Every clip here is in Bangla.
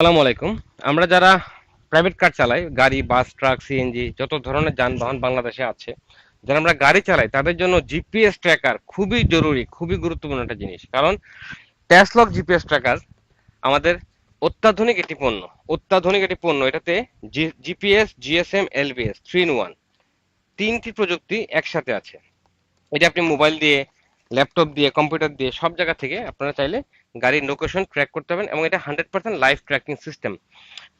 আসসালামু আলাইকুম। আমরা যারা প্রাইভেট কার চালাই, গাড়ি বাস ট্রাক সিএনজি যত ধরনের যানবাহন বাংলাদেশে আছে, যারা আমরা গাড়ি চালাই, তাদের জন্য জিপিএস ট্র্যাকার খুবই জরুরি, খুবই গুরুত্বপূর্ণ একটা জিনিস। কারণ ট্যাসলক জিপিএস ট্র্যাকার আমাদের অত্যাধুনিক একটি পণ্য। অত্যাধুনিক একটি পণ্য, এটাতে GPS GSM LBS three in one তিনটি প্রযুক্তি একসাথে আছে। এটা আপনি মোবাইল দিয়ে ল্যাপটপ দিয়ে কম্পিউটার দিয়ে, সব জায়গা থেকে আপনারা চাইলে গাড়ির লোকেশন ট্র্যাক করতে পারবেন এবং এটা hundred percent live tracking system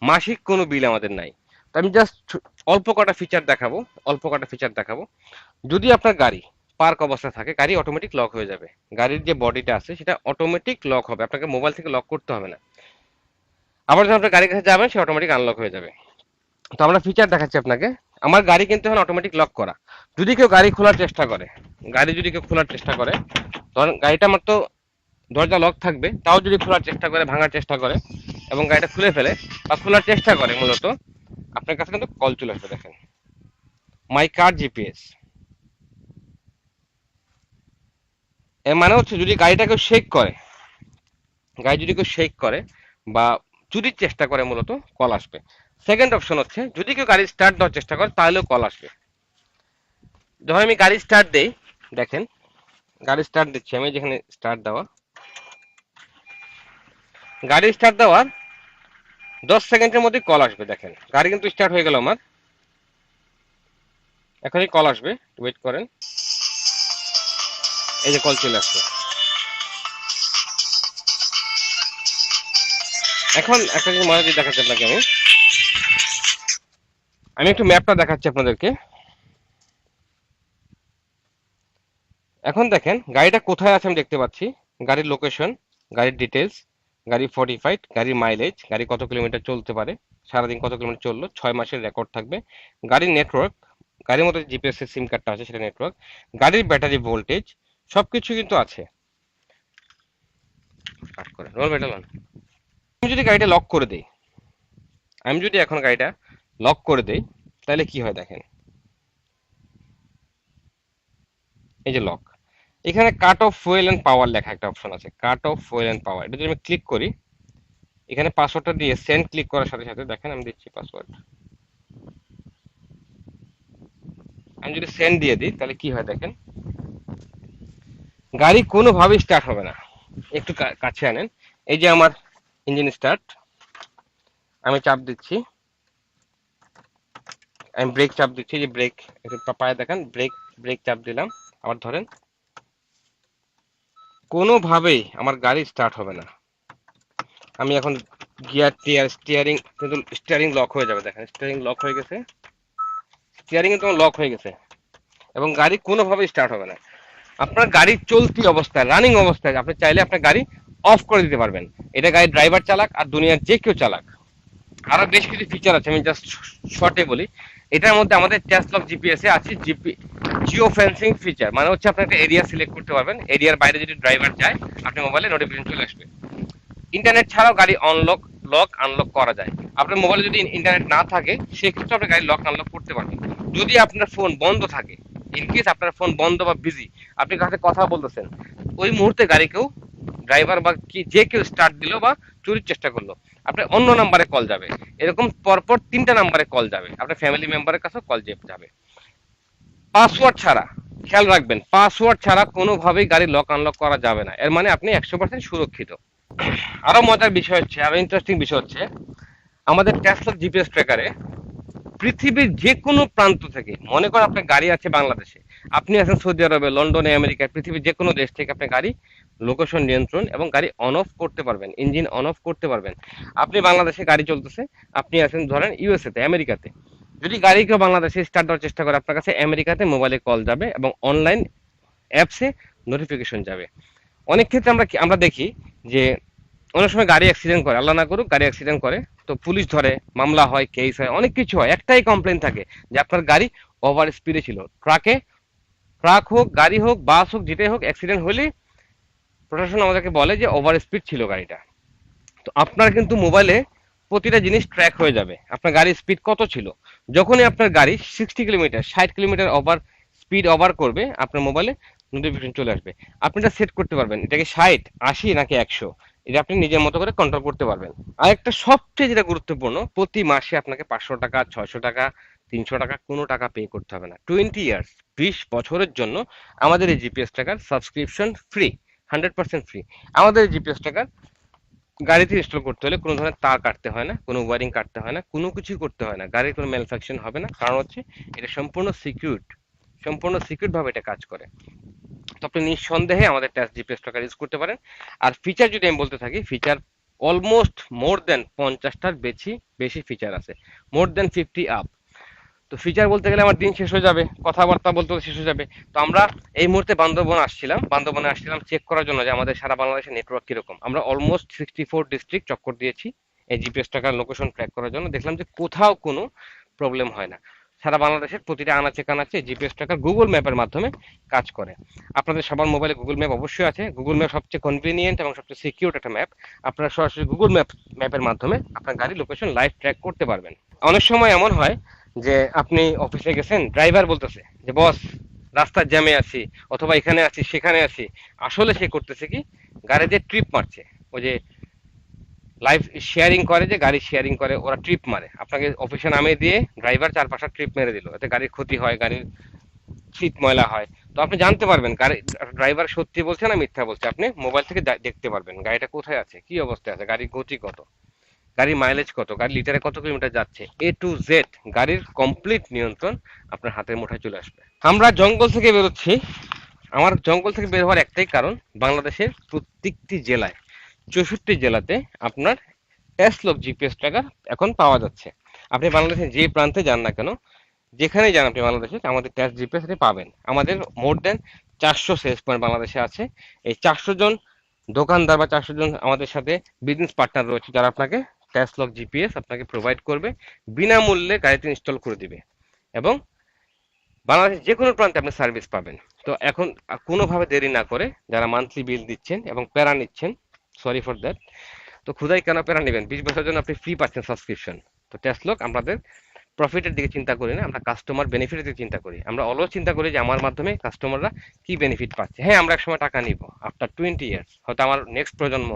মাসিক কোনো বিল আমাদের নাই। তো আমি জাস্ট অল্প কটা ফিচার দেখাবো, অল্প কটা ফিচার দেখাবো। যদি আপনার গাড়ি পার্ক অবস্থা থাকে, গাড়ি অটোমেটিক লক হয়ে যাবে। গাড়ির যে বডিটা আছে, সেটা অটোমেটিক লক হবে। আপনাকে মোবাইল থেকে লক করতে হবে না। আবার যখন আপনার গাড়ির কাছে যাবেন সে অটোমেটিক আনলক হয়ে যাবে। তো আমরা ফিচার দেখাচ্ছি আপনাকে। আমার গাড়ি কিন্তু এখন অটোমেটিক লক করা। যদি কেউ গাড়ি খোলার চেষ্টা করে, গাড়ি যদি কেউ খোলার চেষ্টা করে তখন গাড়িটা আমার তো দরজা লক থাকবে, তাও যদি খোলার চেষ্টা করে, ভাঙার চেষ্টা করে এবং গাড়িটা খুলে ফেলে বা খোলার চেষ্টা করে মূলত, আপনার কাছে কিন্তু কল চলে আসবে, দেখেন। মাই কার জিপিএস এর মানে হচ্ছে যদি গাড়িটা কেউ শেক করে, গাড়ি যদি কেউ শেক করে বা চুরির চেষ্টা করে মূলত কল আসবে। সেকেন্ড অপশন হচ্ছে, যদি কেউ গাড়ি স্টার্ট দেওয়ার চেষ্টা করে, তাহলেও কল আসবে। যখন আমি গাড়ি স্টার্ট দেই, দেখেন, গাড়ি স্টার্ট দিচ্ছি, আমি যেখানে স্টার্ট দেওয়া। গাড়ি স্টার্ট দেওয়ার দশ সেকেন্ডের মধ্যে কল আসবে, দেখেন। গাড়ি কিন্তু স্টার্ট হয়ে গেল আমার। এখনই কল আসবে ওয়েট করেন। এই যে কল চলে আসছে। এখন একটা জিনিস মনে দিয়ে দেখাচ্ছি আপনাকে আমি। আমি একটু ম্যাপটা দেখাচ্ছি আপনাদেরকে। এখন দেখেন, গাড়িটা কোথায় আছে আমি দেখতে পাচ্ছি। গাড়ির লোকেশন গাড়ির ডিটেলস গাড়ি ফর্টিফাইড গাড়ির মাইলেজ গাড়ি কত কিলোমিটার চলতে পারে, সারাদিন কত কিলোমিটার চলল, ছয় মাসের রেকর্ড থাকবে। গাড়ির নেটওয়ার্ক গাড়ির মধ্যে জিপিএস এর সিম কার্ডটা আছে সেটা নেটওয়ার্ক গাড়ির ব্যাটারি ভোল্টেজ সব সবকিছু কিন্তু আছে। আমি যদি গাড়িটা লক করে দেই, আমি যদি এখন গাড়িটা লক করে দেই, তাহলে কি হয় দেখেন? এই যে লক এখানে cut off fuel and power লেখা একটা অপশন আছে। Cut off fuel and power এটা যদি আমি ক্লিক করি, এখানে পাসওয়ার্ডটা দিয়ে সেন্ড ক্লিক করার সাথে সাথে দেখেন আমি দিচ্ছি পাসওয়ার্ড আমি যদি সেন্ড দিয়ে দিই, তাহলে কি হয় দেখেন? গাড়ি কোনোভাবেই স্টার্ট হবে না। একটু কাছে আনেন। এই যে আমার ইঞ্জিন স্টার্ট আমি চাপ দিচ্ছি। আমি ব্রেক চাপ দিচ্ছি যে ব্রেক একটু পায়ে দেখেন ব্রেক ব্রেক চাপ দিলাম। আবার ধরেন। কোনোভাবেই আমার গাড়ি স্টার্ট হবে না। আমি এখন গিয়ার টিয়ার স্টিয়ারিং কিন্তু স্টিয়ারিং লক হয়ে যাবে, দেখেন স্টিয়ারিং লক হয়ে গেছে। স্টিয়ারিং তোমার লক হয়ে গেছে। এবং গাড়ি কোনোভাবেই স্টার্ট হবে না। আপনার গাড়ি চলতি অবস্থায় রানিং অবস্থায় আপনি চাইলে আপনার গাড়ি অফ করে দিতে পারবেন। এটা গাড়ির ড্রাইভার চালাক আর দুনিয়ার যে কেউ চালাক। আরও বেশ কিছু ফিচার আছে, আমি জাস্ট শর্টে বলি। এটার মধ্যে আমাদের জিপিএস এ আছে জিপি জিও ফেন্সিং ফিচার মানে হচ্ছে আপনি একটা এরিয়া সিলেক্ট করতে পারবেন। এরিয়ার বাইরে যদি ড্রাইভার যায় আপনি মোবাইলে নোটিফিকেশন চলে আসবে। ইন্টারনেট ছাড়াও গাড়ি অনলক লক আনলক করা যায়। আপনার মোবাইলে যদি ইন্টারনেট না থাকে, সেক্ষেত্রে আপনি গাড়ি লক আনলক করতে পারবেন। যদি আপনার ফোন বন্ধ থাকে ইনকেস আপনার ফোন বন্ধ বা বিজি আপনি কাছে কথা বলতেছেন, ওই মুহূর্তে গাড়ি কেউ ড্রাইভার বা যে কেউ স্টার্ট দিল বা চুরির চেষ্টা করল আপনার অন্য নাম্বারে কল যাবে। এরকম পরপর তিনটা নাম্বারে কল যাবে। আপনার ফ্যামিলি মেম্বারের কাছেও কল যাবে। পাসওয়ার্ড ছাড়া, খেয়াল রাখবেন পাসওয়ার্ড ছাড়া কোনোভাবেই গাড়ি লক আনলক করা যাবে না। এর মানে আপনি একশো পার্সেন্ট সুরক্ষিত। আরও মজার বিষয় হচ্ছে, আরও ইন্টারেস্টিং বিষয় হচ্ছে, আমাদের ট্যাসলক জিপিএস ট্র্যাকারে পৃথিবীর যে কোনো প্রান্ত থেকে, মনে করেন আপনার গাড়ি আছে বাংলাদেশে, আপনি আছেন সৌদি আরবে, লন্ডনে, আমেরিকায়, পৃথিবীর যে কোনো দেশ থেকে আপনি গাড়ি লোকেশন নিয়ন্ত্রণ এবং গাড়ি অন অফ করতে পারবেন ইঞ্জিন অন অফ করতে পারবেন। আপনি বাংলাদেশে গাড়ি চলতেছে, আপনি আছেন ধরেন ইউএসএ তে, আমেরিকাতে। যদি গাড়ি কেউ বাংলাদেশে স্টার্ট দেওয়ার চেষ্টা করে, আপনার কাছে আমেরিকাতে মোবাইলে কল যাবে এবং অনলাইন অ্যাপসে নোটিফিকেশন যাবে। অনেক ক্ষেত্রে আমরা আমরা দেখি যে অনেক সময় গাড়ি অ্যাক্সিডেন্ট করে, আল্লাহ না করুক, গাড়ি অ্যাক্সিডেন্ট করে, তো পুলিশ ধরে, মামলা হয় কেস হয়, অনেক কিছু হয়, একটাই কমপ্লেন থাকে যে আপনার গাড়ি ওভার স্পিডে ছিল। ট্রাকে ট্রাক হোক, গাড়ি হোক বাস হোক, যেটাই হোক অ্যাক্সিডেন্ট হলেই প্রশাসন আমাদেরকে বলে যে ওভার স্পিড ছিল গাড়িটা। তো আপনার কিন্তু মোবাইলে প্রতিটা জিনিস ট্র্যাক হয়ে যাবে। আপনার গাড়ির স্পিড কত ছিল? যখনই আপনার গাড়ি সিক্সটি কিলোমিটার ষাট কিলোমিটার ওভার স্পিড ওভার করবে, আপনার মোবাইলে নোটিফিকেশন চলে আসবে। আপনি এটা সেট করতে পারবেন। এটাকে ষাট, আশি নাকি একশো, এটা আপনি নিজের মতো করে কন্ট্রোল করতে পারবেন। আরেকটা সবচেয়ে যেটা গুরুত্বপূর্ণ, প্রতি মাসে আপনাকে পাঁচশো টাকা, ছয়শো টাকা, তিনশো টাকা কোনো টাকা পে করতে হবে না। টোয়েন্টি ইয়ার্স বিশ বছরের জন্য আমাদের এই জিপিএস টাকার subscription free hundred percent free আমাদের জিপিএস টাকার গাড়িতে ইনস্টল করতে হলে কোনো ধরনের তার কাটতে হয় না, কোনো ওয়ারিং কাটতে হয় না, কোনো কিছুই করতে হয় না। গাড়ির কোনো ম্যানুফ্যাকচার হবে না। কারণ হচ্ছে এটা সম্পূর্ণ সিকিউরড সম্পূর্ণ সিকিউর ভাবে এটা কাজ করে। তো আপনি নিঃসন্দেহে আমাদের ট্যাক্স জিপিএস টাকা ইউজ করতে পারেন। আর ফিচার যদি আমি বলতে থাকি ফিচার অলমোস্ট মোর দেন পঞ্চাশটার বেশি বেশি ফিচার আছে। মোর দেন ফিফটি আপ তো ফিচার বলতে গেলে আমার দিন শেষ হয়ে যাবে, কথাবার্তা বলতে শেষ হয়ে যাবে। তো আমরা এই মুহূর্তে বান্দরবন আসছিলাম, বান্দরবনে আসছিলাম চেক করার জন্য যে আমাদের সারা বাংলাদেশের নেটওয়ার্ক কীরকম। আমরা অলমোস্ট সিক্সটি ফোর ডিস্ট্রিক্ট চক্কর দিয়েছি এই জিপিএস টাকার লোকেশন ট্র্যাক করার জন্য। দেখলাম যে কোথাও কোনো প্রবলেম হয় না। সারা বাংলাদেশের প্রতিটা আনাচে কানাচে জিপিএস টাকা গুগল ম্যাপের মাধ্যমে কাজ করে। আপনাদের সবার মোবাইলে গুগল ম্যাপ অবশ্যই আছে। গুগল ম্যাপ সবচেয়ে কনভিনিয়েন্ট এবং সবচেয়ে সিকিউর একটা ম্যাপ আপনারা সরাসরি গুগল ম্যাপ ম্যাপের মাধ্যমে আপনার গাড়ির লোকেশন লাইভ ট্র্যাক করতে পারবেন। অনেক সময় এমন হয় যে আপনি অফিসে গেছেন ড্রাইভার বলতেছে যে, বস, রাস্তার জ্যামে আছি, অথবা এখানে আছি, সেখানে আছি। আসলে সে করতেছে কি গাড়িতে ট্রিপ মারছে, ওই যে লাইফ শেয়ারিং করে যে, গাড়ি শেয়ারিং করে, ওরা ট্রিপ মারে। আপনাকে অফিসে নামিয়ে দিয়ে ড্রাইভার চার ট্রিপ মেরে দিল। এতে গাড়ির ক্ষতি হয়, গাড়ির শীত ময়লা হয়। তো আপনি জানতে পারবেন, গাড়ি ড্রাইভার সত্যি বলছে না মিথ্যা বলছে? আপনি মোবাইল থেকে দেখতে পারবেন, গাড়িটা কোথায় আছে, কি অবস্থায় আছে, গাড়ির গতি কত? গাড়ির মাইলেজ কত? গাড়ি লিটারে কত কিলোমিটার যাচ্ছে? এ টু জেড গাড়ির কমপ্লিট নিয়ন্ত্রণ আপনার হাতের মুঠায় চলে আসবে। আমরা জঙ্গল থেকে বেরোচ্ছি। আমার জঙ্গল থেকে বের হওয়ার একটাই কারণ বাংলাদেশের প্রত্যেকটি জেলায়, চৌষট্টি জেলাতে আপনার টেসলক জিপিএস ট্র্যাকার এখন পাওয়া যাচ্ছে। আপনি বাংলাদেশের যে প্রান্তে যান না কেন, যেখানেই যান আপনি বাংলাদেশে, আমাদের ট্যাক্স জিপিএস পাবেন। আমাদের মোর দেন চারশো সেলস পয়েন্ট বাংলাদেশে আছে। এই চারশো জন দোকানদার বা চারশো জন আমাদের সাথে বিজনেস পার্টনার রয়েছে যারা আপনাকে ট্যাক্সলক জিপিএস আপনাকে প্রোভাইড করবে, বিনামূল্যে গাড়িতে ইনস্টল করে দিবে এবং বাংলাদেশের যে কোনো প্রান্তে আপনি সার্ভিস পাবেন। তো এখন কোনোভাবে দেরি না করে যারা মান্থলি বিল দিচ্ছেন এবং প্যারা নিচ্ছেন সরি ফর দ্যাট তো খুদাই কেন প্যারা নেবেন? বিশ বছরের জন্য আপনি ফ্রি পাচ্ছেন সাবস্ক্রিপশন তো টেসলক আমাদের প্রফিটের দিকে চিন্তা করি না, আমরা কাস্টমার বেনিফিটের দিকে চিন্তা করি। আমরা অলওয়েজ চিন্তা করি যে আমার মাধ্যমে কাস্টমাররা কি বেনিফিট পাচ্ছে। হ্যাঁ আমরা একসময় টাকা নিব আফটার টোয়েন্টি ইয়ার্স হয়তো আমার নেক্সট প্রজন্ম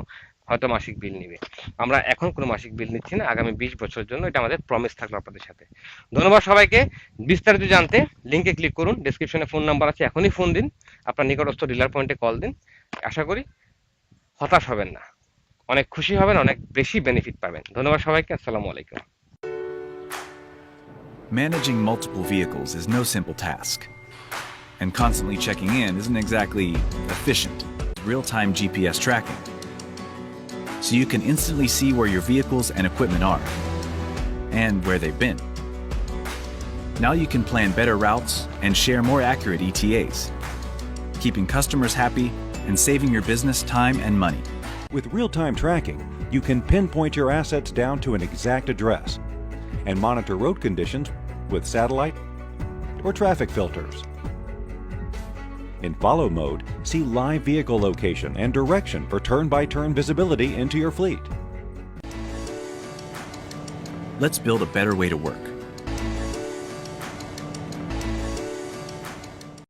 হয়তো মাসিক বিল নিবে আমরা এখন কোনো মাসিক বিল নিচ্ছি না, আগামী বিশ বছরের জন্য এটা আমাদের প্রমিস থাকল আপনাদের সাথে ধন্যবাদ সবাইকে বিস্তারিত জানতে লিঙ্কে ক্লিক করুন ডিসক্রিপশনে ফোন নাম্বার আছে, এখনই ফোন দিন, আপনার নিকটস্থ ডিলার পয়েন্টে কল দিন আশা করি হতাশ হবেন না অনেক খুশি হবেন, অনেক বেশি বেনিফিট পাবেন ধন্যবাদ সবাইকে, আসসালামু আলাইকুম Managing multiple vehicles is no simple task. And constantly checking in isn't exactly efficient. Real time GPS tracking. So you can instantly see where your vehicles and equipment are and where they've been. Now you can plan better routes and share more accurate ETAs, keeping customers happy and saving your business time and money. With real time tracking, you can pinpoint your assets down to an exact address and monitor road conditions with satellite or traffic filters. In follow mode, see live vehicle location and direction for turn by turn visibility into your fleet. Let's build a better way to work.